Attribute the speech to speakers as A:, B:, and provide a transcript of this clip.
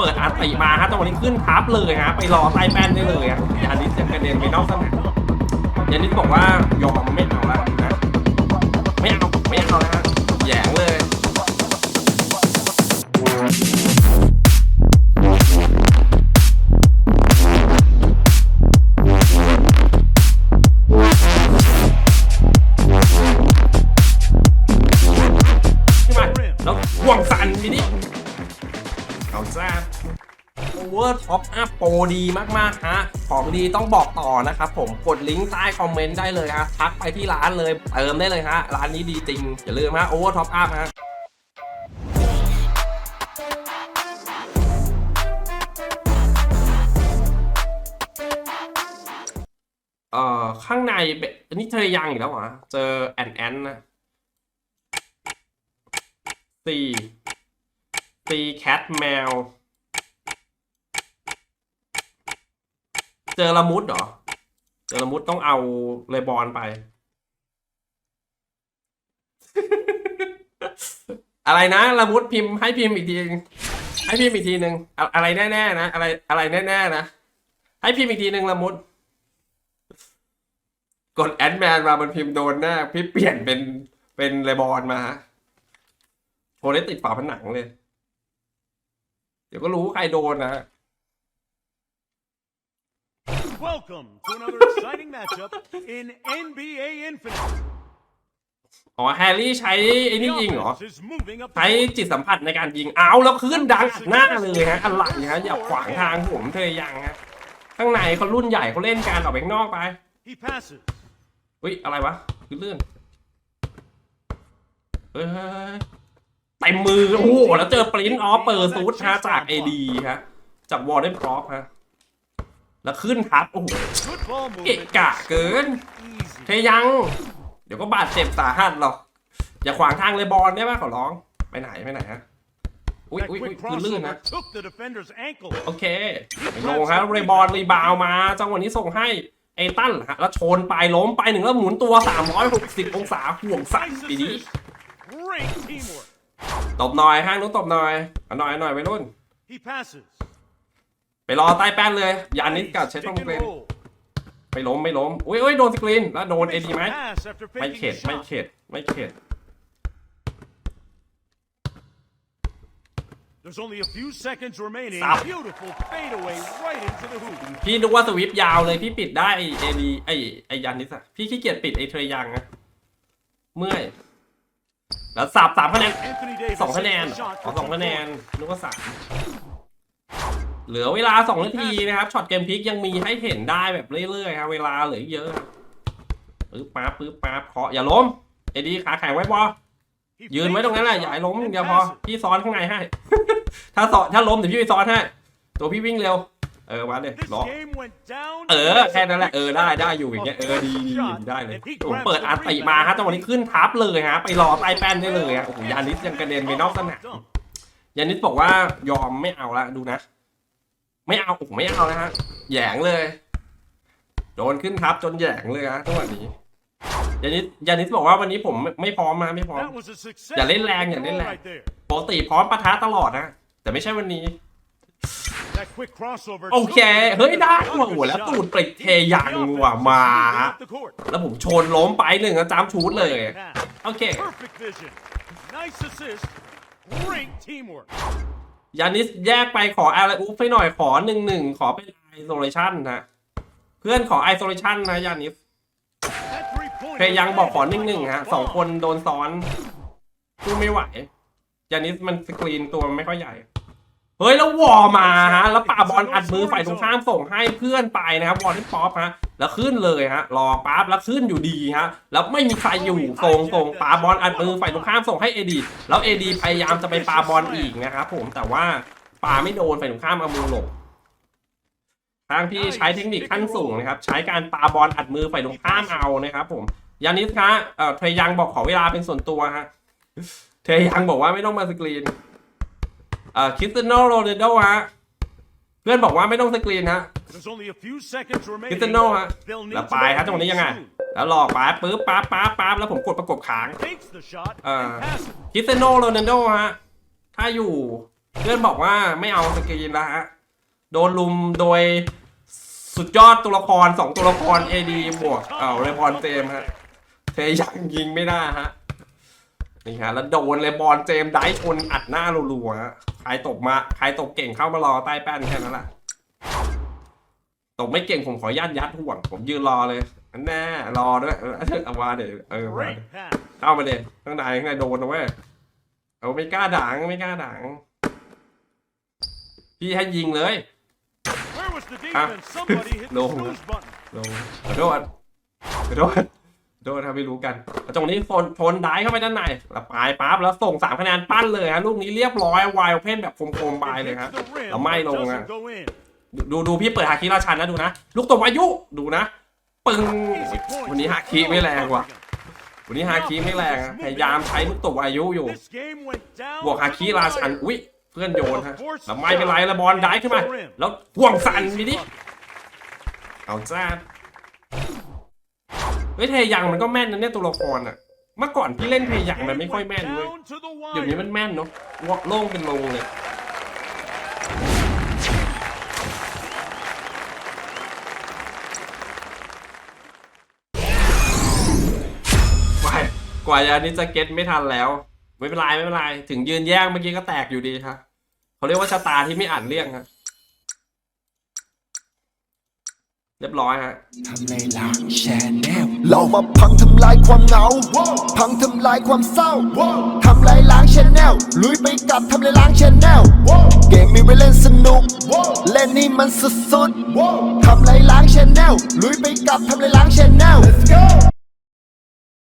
A: เปิดอาติมาฮะจังหวะนี้ขึ้นทับเลยฮะไปรอใต้แป้นได้เลยฮะยานิสยังกระเด็นไปนอกสนามยานิสบอกว่ายอมไม่เอาละนะไม่เอาไม่เอานะฮะแหยงเลยขึ้นมาแล้วห่วงสันมินิาจ้าโอเวอร์ท็อปอัพโปรดีมากๆฮะของดีต้องบอกต่อนะครับผมกดลิงก์ใต้คอมเมนต์ได้เลยฮะทักไปที่ร้านเลยเติมได้เลยฮะร้านนี้ดีจริง อย่าลืมฮะโอเวอร์ท็อปอัพฮะเอ่อข้างในอันนี้เธอยังอีกแล้วเหรอเจอแอนแอนนะสี่ ตีแคทแมว เจอละมุดเหรอ เจอละมุดต้องเอาเลบอลไป อะไรนะละมุดพิมพ์ให้พิมพ์อีกทีนึงให้พิมพ์อีกทีหนึ่งอะไรแน่ๆนะอะไรอะไรแน่ๆนะให้พิมพ์อีกทีหนึ่งละมุดกดแอดแมนมามันพิมพ์โดนแน่พี่เปลี่ยนเป็นเป็นเลบอลมาฮะโทรได้ติดฝาผนังเลย เดี๋ยวก็รู้ใครโดนนะ
B: Welcome to another exciting matchup in NBA Infinite.
A: อ๋อแฮร์รี่ใช้ไอ้นี่ยิงเหรอ
B: offense is moving up
A: ใช้
B: the court.
A: จิตสัมผัสในการยิงเอาแล้วขึ้นดังอัดหน้าเลยฮะอะไรฮะอย่าขวางทางผมเธอยังฮะข้างในเขารุ่นใหญ่เขาเล่นการออกไปข้างนอกไป
B: He passes.
A: อุ้ยอะไรวะคือเลื่อนเฮ้ย เต็มมือ โอ้โห แล้วเจอปรินออฟเปิดซูดฮะจากเอดีฮะ จากวอร์เดนพร็อพฮะ แล้วขึ้นทับโอ้โห
B: Good ball
A: เกะ
B: movement.
A: กะเกิน
B: Easy.
A: เทยัง เดี๋ยวก็บาดเจ็บสาหัสหรอก อย่าขวางทางเลยบอลได้ไหมขอร้อง ไปไหนไปไหนฮะ อุ้ย
B: That
A: อุ้ยอุ้ย
B: quick
A: คือลื่นนะ
B: crossover took the defender's ankle.
A: โอเคไปลงครับเรย์บอลรีบาวมา จังหวะนี้ส่งให้เอตันฮะ แล้วชนไปล้มไปหนึ่งแล้วหมุนตัว 360 องศาห่วงสั่น
B: Nice
A: ปีนี้
B: assist. Great teamwork.
A: ตบหน่อยห้างนู้นตบหน่อยเอาหน่อยเอาหน่อยไปรุ่น
B: He passes.
A: ไปรอใต้แป้นเลยยานิสกับเชฟ
B: Stick
A: ต้อง
B: and
A: เป็น
B: roll.
A: ไม่ล้มไม่ล้มอุ้ยอุ้ยโดนสกรีนแล้วโดนเอ
B: Makes
A: ดี
B: the
A: ไหม
B: pass after
A: ไม่
B: faking
A: เข็ด
B: a
A: ไม่
B: shot.
A: เข็ด ไม่เข็ด
B: There's only a few seconds remaining.
A: Stop.
B: Beautiful fadeaway right into the hoop.
A: พี่นึกว่าสวิปยาวเลยพี่ปิดได้เอดีไอไอยานิสอะพี่ขี้เกียจปิดไอเทรยังอะเมื่อย แล้วสับสามคะแนน
B: Anthony Davis
A: สองคะแนน
B: hits the shot
A: ขอ
B: for
A: สอง
B: two
A: คะแนน
B: points.
A: นึกว่าสามเหลือเวลาสองนาทีนะครับช็อตเกมพลิกยังมีให้เห็นได้แบบเรื่อยๆครับเวลาเหลืออีกเยอะปึ๊บป๊าบปึ๊บป๊าบเคาะอย่าล้มเอดีขาแข็งไว้บอ
B: He
A: ยืนไว้ตรงนั้นแหละอย่าให้ล้ม
B: and
A: อย่างเดียวพอ
B: passes.
A: พี่ซ้อนข้างในให้ ถ้าซ้อนถ้าล้มเดี๋ยวพี่ไปซ้อนให้ตัวพี่วิ่งเร็ว เออมาเลย
B: This
A: ล้อ
B: game went down
A: เอ
B: to
A: อ
B: the
A: แค่นั้นแหละเออได้ได้อยู่อย่างเงี้ยเออดีดีดีได้เลยผมเปิดอาร์ติมาฮะจังหวะนี้ขึ้นทับเลยฮะ ไปรอใต้แป้นได้เลยฮะโอ้โหยานิสยังกระเด็นไปนอกสนามยานิสบอกว่ายอมไม่เอาละดูนะ ไม่เอาโอ้โหไม่เอานะฮะแหยงเลย โดนขึ้นทับจนแหยงเลยฮะจังหวะนี้ยานิสยานิสบอกว่าวันนี้ผมไม่ไม่พร้อมนะไม่พร้อม
B: That was a success.
A: อย่าเล่นแรงอย่าเล่นแรง
B: right there.
A: ปกติพร้อมปะทะตลอดนะแต่ไม่ใช่วันนี้
B: That quick crossover
A: โอเค
B: took the
A: เฮ้ยได้
B: defender's
A: ว่ะโอ้โหแล้ว
B: shot.
A: ตูดปริกเทยัง
B: The
A: ว่ะ
B: offense
A: มา
B: is moving up the court.
A: แล้วผมชนล้มไปหนึ่งแล้วจามชูดเลย
B: Great pass.
A: โอเค
B: Perfect vision. Nice assist. Great teamwork.
A: ยานิสแยกไปขออะไรอุ๊บให้หน่อยขอหนึ่งหนึ่งขอเป็นไอโซเลชันนะเพื่อนขอไอโซเลชันนะยานิส
B: That three-pointer
A: เพยังบอกขอห
B: landed
A: นึ่งหนึ่ง
B: like a
A: ฮะสอง
B: bomb.
A: คนโดนซ้อนสู้ไม่ไหวยานิสมันสกรีนตัวมันไม่ค่อยใหญ่ เฮ้ยแล้ววอมาฮะแล้วป่าบอลอัดมือฝ่ายตรงข้ามส่งให้เพื่อนไปนะครับวอลที่ป๊อปฮะแล้วขึ้นเลยฮะรอปั๊บแล้วขึ้นอยู่ดีฮะแล้วไม่มีใครอยู่ส่งส่งป่าบอลอัดมือฝ่ายตรงข้ามส่งให้เอดีแล้วเอดีพยายามจะไปปาบอลอีกนะครับผมแต่ว่าปาไม่โดนฝ่ายตรงข้ามเอามือหลบทางพี่ใช้เทคนิคขั้นสูงนะครับใช้การปาบอลอัดมือฝ่ายตรงข้ามเอานะครับ ผมยานิสคะเอ่อเทรยังบอกขอเวลาเป็นส่วนตัวฮะเทรยังบอกว่าไม่ต้องมาสกรีน เอ่อคริสเตียโนโรนัลโดฮะเพื่อนบอกว่าไม่ต้องสกรีนฮะ
B: There's only a few seconds
A: คริ
B: remaining.
A: สเตียโนฮะ
B: They'll need
A: แล้ว
B: to
A: ไปฮะจังหวะนี้ยังไง
B: soon.
A: แล้วหลอกป๊าบปึ๊บป๊าบป๊าบป๊าบแล้วผมกดประกบค้าง
B: Takes the shot
A: Uh,
B: and passes.
A: คริสเตียโนโรนัลโดฮะ ถ้าอยู่เพื่อนบอกว่าไม่เอาสกรีนแล้วฮะ โดนลุมโดยสุดยอดตัวละครสองตัวละคร AD บวกเอ่าเลบอนเจมส์ฮะเทยังยิงไม่ได้ฮะ นี่ฮะแล้วโดนเลบอนเจมส์ได้คนอัดหน้ารัวๆฮะใครตกมาใครตกเก่งเข้ามารอใต้แป้นแค่นั้นแหละตกไม่เก่งผมขออนุญาตยัดห่วง ผมยืนรอเลยอันแน่รอด้วยเออเอามาเดี๋ยวเออมา
B: Great pass.
A: เข้ามาเด็ข้างในข้างในโดนนะเว้ยเอาไม่กล้าด่างไม่กล้าด่างพี่ให้ยิงเลย
B: Where was the
A: Ah.
B: defense? Somebody hit the
A: No.
B: snooze button.
A: ลงขอโทษขอโทษ ขอโทษถ้าไม่รู้กันแล้วตรงนี้โฟนชนได้เข้าไปด้านในแล้วปลายปั๊บแล้วส่งสามคะแนนปั้นเลยฮะลูกนี้เรียบร้อยไวล์เพนแบบคมๆไปเลย
B: It
A: ฮะแล้วไม่ลง
B: doesn't
A: อะดูดูพี่เปิดฮาคิราชันนะดูนะ ลูกตบอายุดูนะ ปึงวันนี้ฮาคิไม่แรงว่ะวันนี้ฮาคิไม่แรงพยายามใช้ลูกตบอายุอยู่ บวกฮาคิราชันอุ้ยเพื่อนโยนฮะแล้วไม่เป็นไรละบอลได้ขึ้นมา แล้วห่วงสั่นมีดิเอาจ้า ฮ้ยเทยังมันก็แม่นนะเนี่ยตัวละครอะ เมื่อก่อนพี่เล่นเทยังมันไม่ค่อยแม่นเว้ย
B: Down to the
A: เดี๋ยวนี้
B: wire.
A: มันแม่นเนาะวอกโล่งเป็นโลงเลยกว่ากว่าอันนี้จะเก็ตไม่ทันแล้ว ไม่เป็นไรไม่เป็นไร ถึงยืนแย่งเมื่อกี้ก็แตกอยู่ดีครับเขาเรียกว่าชะตาที่ไม่อ่านเรื่องครับ เรียบร้อยฮะ
C: ทำลายล้างแชนแนล
D: เรามาพังทำลายความเหงา พังทำลายความเศร้า ทำลายล้างชแนลลุยไปกับทำลายล้างชแนลเกมมีไว้เล่นสนุก เล่นนี่มันสุดๆทำลายล้างชแนลลุยไปกับทำลายล้างชแนล